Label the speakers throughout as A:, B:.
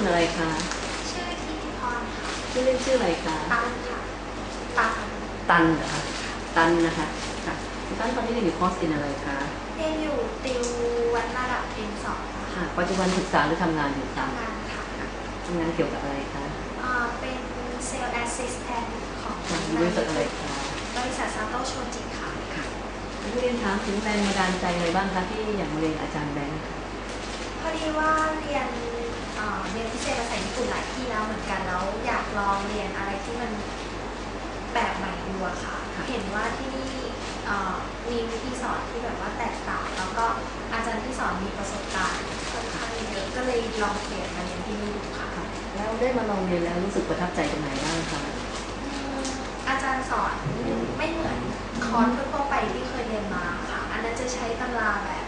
A: คุณอะไรคะ
B: ชื่อทิติพรค่ะ
A: ชื่อเล่นชื่ออะไรคะ
B: ตันค่ะตัน
A: ตันเหรอคะตันนะคะค่ะคุณตันตอนนี้เรียนอยู่คอร์สเรียนอะไรคะ
B: เรียนอยู่ติววัดระดับเอ็นสองค่ะ
A: ค่ะ ปัจจุบันศึกษาหรือทำงานอยู่คะ
B: ทำงานค่ะ
A: ทำงานเกี่ยวกับอะไรคะ
B: อ่าเป็นเซลล์แอสซิสแตนต์ของ
A: บริษัทอะไรคะ
B: บริษัทซาโตโชจิค่ะ
A: ค่ะแล้วเรียนถามถึงแรงบันดาลใจอะไรบ้างคะที่อยากมาเรียนกับอาจารย์แบงค์คะ
B: พอดีว่าเรียนอ่า เรียนพิเศษภาษาญี่ปุ่นหลายที่แล้วเหมือนกันแล้วอยากลองเรียนอะไรที่มันแบบใหม่ดูอะค่ะ เห็นว่าที่นี่อ่ามีวิธีสอนที่แบบว่าแตกต่างแล้วก็อาจารย์ที่สอนมีประสบการณ์ค่อนข้างเยอะก็เลยลองเปลี่ยนมาเรียนที่นี่ดูค่ะ
A: ค่ะ แล้วได้มาลองเรียนแล้วรู้สึกประทับใจตรงไหนบ้างคะ
B: อาจารย์สอนไม่เหมือนคอร์สทั่วๆไปที่เคยเรียนมาค่ะ อันนั้นจะใช้ตำราแบบ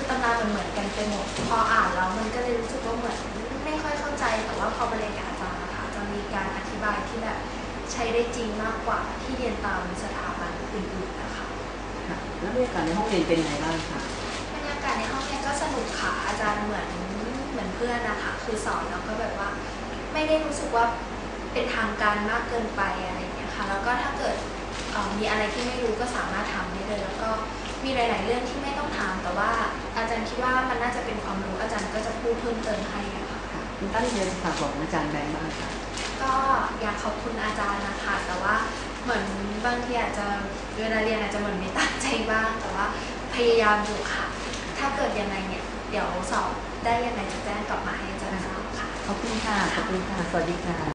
B: คือตำรามันเหมือนกันไปหมดพออ่านแล้วมันก็เลยรู้สึกว่าเหมือนไม่ค่อยเข้าใจแต่ว่าพอมาเรียนกับอาจารย์นะคะจะมีการอธิบายที่แบบใช้ได้จริงมากกว่าที่เรียนตามสถาบันอื่นๆนะคะ
A: ค่ะแล้วบรรยากาศในห้องเรียนเป็นไงบ้างคะ
B: บรรยากาศในห้องเรียนก็สนุกค่ะอาจารย์เหมือนเหมือนเพื่อนนะคะคือสอนแล้วก็แบบว่า ไม่ได้รู้สึกว่าเป็นทางการมากเกินไปอะไรอย่างเงี้ยค่ะแล้วก็ถ้าเกิดเอ่อมีอะไรที่ไม่รู้ก็สามารถถามได้เลย แล้วก็มีหลาย ๆ เรื่องที่ไม่ต้องถามแต่ว่า อาจารย์คิดว่ามันน่าจะเป็นความรู้อาจารย์ก็จะพูดเพิ่มเติมให้อะค่ะ
A: ค่ะคุณตั้นเรียนฝากบอกอาจารย์แบงค์บ้างค่ะ
B: ก็อยากขอบคุณอาจารย์นะคะ แต่ว่าเหมือนบางทีอาจจะเวลาเรียนอาจจะเหมือนไม่ตั้งใจบ้าง แต่ว่าพยายามอยู่ค่ะ ถ้าเกิดยังไงเนี่ยเดี๋ยวสอบได้ยังไงจะแจ้งกลับมาให้อาจารย์ทราบค่ะ
A: ขอบคุณค่ะ ขอบคุณค่ะ สวัสดีค่ะ